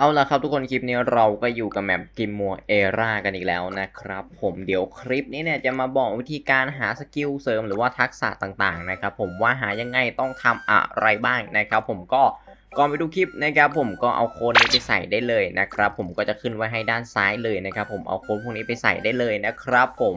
เอาละครับทุกคนคลิปนี้เราก็อยู่กับแมปกิมมัวเอรากันอีกแล้วนะครับ ผมเดี๋ยวคลิปนี้เนี่ยจะมาบอกวิธีการหาสกิลเสริมหรือว่าทักษะต่างๆนะครับผมว่าหายังไงต้องทำอะไรบ้างนะครับ ผมก็ก่อนไปดูคลิปนะครับผมก็เอาโค้ดนี้ไปใส่ได้เลยนะครับผมก็จะขึ้นไว้ให้ด้านซ้ายเลยนะครับผมเอาโค้ดพวกนี้ไปใส่ได้เลยนะครับผม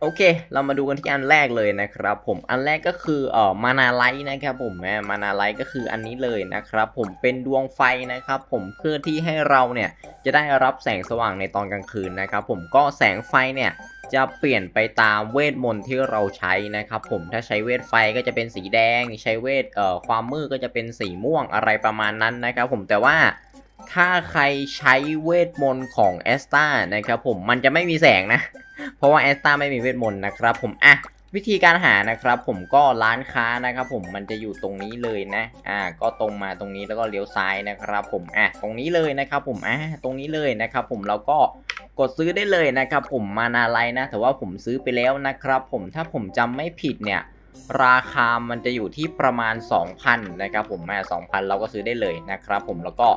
โอเค เรามาดูกันที่อันแรกเลยนะครับ ผม อันแรกก็คือเอ่อมานาไลท์นะครับผมแหมมานาไลท์ก็คืออันนี้เลยนะครับ ผม เป็นดวงไฟนะครับ ผม เพื่อที่ให้เราเนี่ยจะได้รับแสงสว่างในตอนกลางคืนนะครับ ผม ก็แสงไฟเนี่ยจะเปลี่ยนไปตามเวทมนต์ที่เราใช้นะครับผมถ้าใช้เวทไฟก็จะเป็นสีแดง ใช้เวทเอ่อความมืดก็จะเป็นสีม่วงอะไรประมาณนั้นนะครับผมแต่ว่าถ้าใครใช้เวทมนต์ของแอสตานะครับผมมันจะไม่มีแสงนะ เพราะว่าแอสตาไม่มีเวทมนต์นะครับผมอะวิธีการหานะครับผมก็ร้านค้านะครับผมมันจะอยู่ตรงนี้เลยนะอ่าก็ตรงมาตรงนี้แล้วก็เลี้ยวซ้ายนะครับผมอะตรงนี้เลยนะครับผมอะตรงนี้เลยนะครับผมเราก็กดซื้อได้เลยนะครับผมมานาไลนะ แต่ว่าผมซื้อไปแล้วนะครับผมถ้าผมจำไม่ผิดเนี่ยราคามันจะอยู่ที่ประมาณ 2,000นะครับผมมา2,000 เราก็ซื้อได้เลยนะครับผมแล้วก็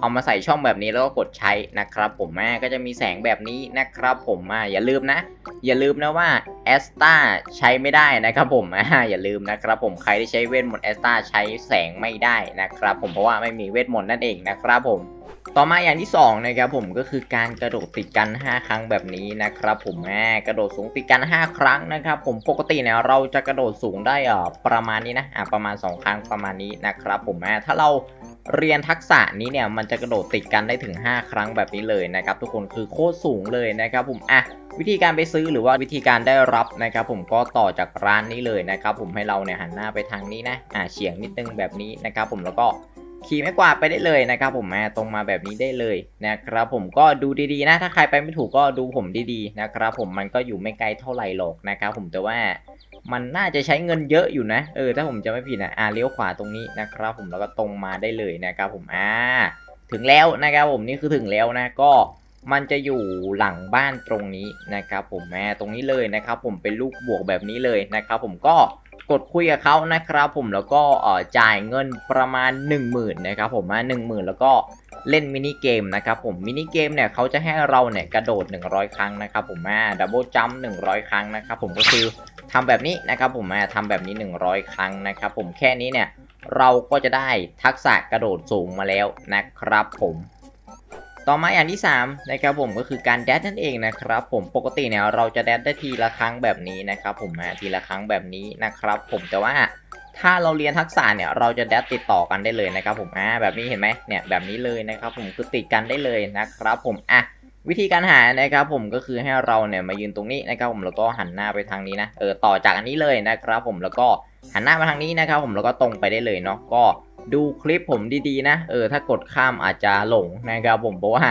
เอามาใส่ช่องแบบนี้แล้วก็กดใช้นะครับ ผมแม่ก็จะมีแสงแบบนี้นะครับ ผมอ่าอย่าลืมนะ อย่าลืมนะว่าแอสตาใช้ไม่ได้นะครับ ผมอ่าอย่าลืมนะครับ ผมใครที่ใช้เวทมนต์แอสตาใช้แสงไม่ได้นะครับ ผมเพราะว่าไม่มีเวทมนต์นั่นเองนะครับ ผมต่อมาอย่างที่2นะครับผมก็คือการกระโดดติดกัน 5 ครั้งแบบนี้นะครับ ผมแม่กระโดดสูงติดกัน 5 ครั้งนะครับ ผมปกติเนี่ยเราจะกระโดดสูงได้อ่าประมาณนี้นะอ่าประมาณ 2 ครั้งประมาณนี้นะครับ ผมแม่ถ้าเราเรียนทักษะนี้เนี่ยมันันจะกระโดดติดกันได้ถึง 5 ครั้งแบบนี้เลยนะครับทุกคนคือโคตรสูงเลยนะครับผมอะวิธีการไปซื้อหรือว่าวิธีการได้รับนะครับผมก็ต่อจากร้านนี้เลยนะครับผมให้เราเนี่ยหันหน้าไปทางนี้นะอ่าเฉียงนิดนึงแบบนี้นะครับผมแล้วก็ขี่ไม้กวาดไปได้เลยนะครับผมมาตรงมาแบบนี้ได้เลยนะครับผมก็ดูดีๆนะ ถ้าใครไปไม่ถูกก็ดูผมดีๆนะครับผมมันก็อยู่ไม่ไกลเท่าไหร่หรอกนะครับผมแต่ว่ามันน่าจะใช้เงินเยอะอยู่นะเออถ้าผมจะไม่ผิดนะอ่าเลี้ยวขวาตรงนี้นะครับผมแล้วก็ตรงมาได้เลยนะครับผมอ่า ถึงแล้วนะครับผมนี่คือถึงแล้วนะก็มันจะอยู่หลังบ้านตรงนี้นะครับผมแม่ตรงนี้เลยนะครับ ผมเป็นลูกบวกแบบนี้เลยนะครับ ผมก็กดคุยกับเขานะครับ ผมแล้วก็เออจ่ายเงินประมาณ 1 0,000นะครับผมมา1 0,000 แล้วก็เล่นมินิเกมนะครับผมมินิเกมเนี่ยเขาจะให้เราเนี่ยกระโดด 100 ครั้งนะครับผมมาดับเบิลจัมป์100 ครั้งนะครับผมก็คือทำแบบนี้นะครับผมมาทำแบบนี้ 100 ครั้งนะครับผมแค่นี้เนี่ย เราก็จะได้ทักษะกระโดดสูงมาแล้วนะครับผมต่อมาอย่างที่ 3 นะครับผมก็คือการแดดนั่นเองนะครับผมปกติเนี่ยเราจะแดดได้ทีละครั้งแบบนี้นะครับผมอ่าทีละครั้งแบบนี้นะครับผมแต่ว่าถ้าเราเรียนทักษะเนี่ยเราจะแดดติดต่อกันได้เลยนะครับผมอ่าแบบนี้เห็นไหมเนี่ยแบบนี้เลยนะครับผมคือติดกันได้เลยนะครับผมอะวิธีการหานะครับผมก็คือให้เราเนี่ยมายืนตรงนี้นะครับผมแล้วก็หันหน้าไปทางนี้นะเออต่อจากอันนี้เลยนะครับผมแล้วก็ หันหน้ามาทางนี้นะครับผมแล้วก็ตรงไปได้เลยเนาะก็ดูคลิปผมดีๆนะ เออถ้ากดข้ามอาจจะหลงนะครับผมเพราะว่า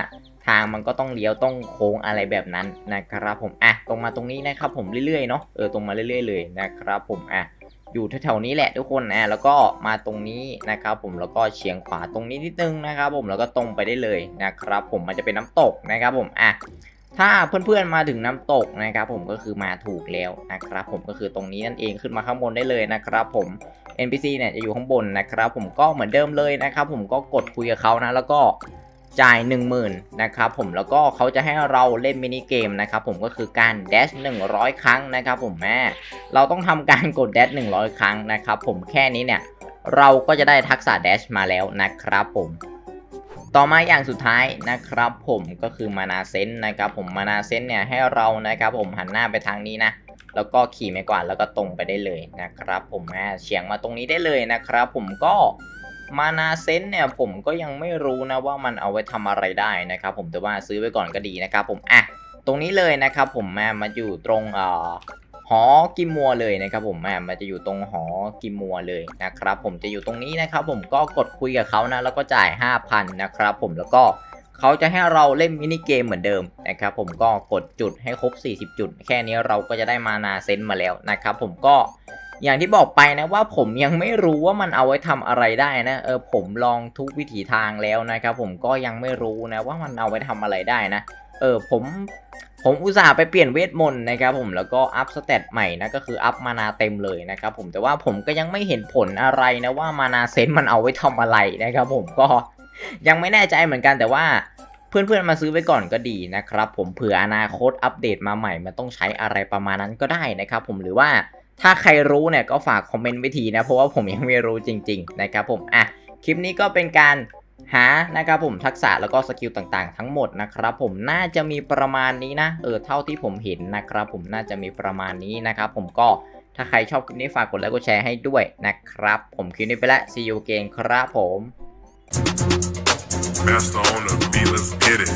ทางมันก็ต้องเลี้ยวต้องโค้งอะไรแบบนั้นนะครับผมอะตรงมาตรงนี้นะครับผมเรื่อยๆเนาะเออตรงมาเรื่อย ๆ เลยนะครับผมอะอยู่แถวๆนี้แหละทุกคนนะแล้วก็มาตรงนี้นะครับผมแล้วก็เฉียงขวาตรงนี้นิดนึงนะครับผมแล้วก็ตรงไปได้เลยนะครับผมมันจะเป็นน้ำตกนะครับผมอะ ถ้าเพื่อนๆมาถึงน้ำตกนะครับผมก็คือมาถูกแล้วนะครับผมก็คือตรงนี้นั่นเองขึ้นมาข้างบนได้เลยนะครับผม NPC เนี่ยจะอยู่ข้างบนนะครับผมก็เหมือนเดิมเลยนะครับผมก็กดคุยกับเขานะแล้วก็จ่าย 10,000นะครับผมแล้วก็เขาจะให้เราเล่นมินิเกมนะครับผมก็คือการแดช100 ครั้งนะครับผมแม่เราต้องทำการกดแดช100 ครั้งนะครับผมแค่นี้เนี่ยเราก็จะได้ทักษะแดชมาแล้วนะครับผม ต่อมาอย่างสุดท้ายนะครับผมก็คือมานาเซนนะครับผมมานาเซนเนี่ยให้เรานะครับผมหันหน้าไปทางนี้นะแล้วก็ขี่ไม้กวาดแล้วก็ตรงไปได้เลยนะครับ ผมอ่เฉียงมาตรงนี้ได้เลยนะครับ ผมก็มานาเซนเนี่ยผมก็ยังไม่รู้นะว่ามันเอาไว้ทำอะไรได้นะครับผมแต่ว่าซื้อไว้ก่อนก็ดีนะครับผมอะตรงนี้เลยนะครับผมมามาอยู่ตรงเอ่อ หอกิมมัวเลยนะครับผมอะมันจะอยู่ตรงหอกิมมัวเลยนะครับผมจะอยู่ตรงนี้นะครับผมก็กดคุยกับเขานะแล้วก็จ่าย 5,000 นะครับผมแล้วก็เขาจะให้เราเล่นมินิเกมเหมือนเดิมนะครับผมก็กดจุดให้ครบ 40 จุด แค่นี้เราก็จะได้มานาเซนมาแล้วนะครับผมก็อย่างที่บอกไปนะว่าผมยังไม่รู้ว่ามันเอาไว้ทำอะไรได้นะเออผมลองทุกวิถีทางแล้วนะครับผมก็ยังไม่รู้นะว่ามันเอาไว้ทำอะไรได้นะ เออผมผมอุตส่าห์ไปเปลี่ยนเวทมนต์นะครับผมแล้วก็อัพสเตตใหม่นะก็คืออัพมานาเต็มเลยนะครับผมแต่ว่าผมก็ยังไม่เห็นผลอะไรนะว่ามานาเซนมันเอาไว้ทำอะไรนะครับผมก็ยังไม่แน่ใจเหมือนกันแต่ว่าเพื่อนๆมาซื้อไว้ก่อนก็ดีนะครับผมเผื่ออนาคตอัปเดตมาใหม่มันต้องใช้อะไรประมาณนั้นก็ได้นะครับผมหรือว่าถ้าใครรู้เนี่ยก็ฝากคอมเมนต์ไว้ทีนะเพราะว่าผมยังไม่รู้จริง ๆ นะครับผมอะคลิปนี้ก็เป็นการ หานะครับผมทักษะแล้วก็สกิลต่างๆ ทั้งหมดนะครับผมน่าจะมีประมาณนี้นะเออเท่าที่ผมเห็นนะครับผมน่าจะมีประมาณนี้นะครับผมก็ถ้าใครชอบคลิปนี้ฝากกดไลค์กดแชร์ให้ด้วยนะครับ ผมคลิปนี้ไปแล้ว see you again ครับผม Master on the beat, let's get it.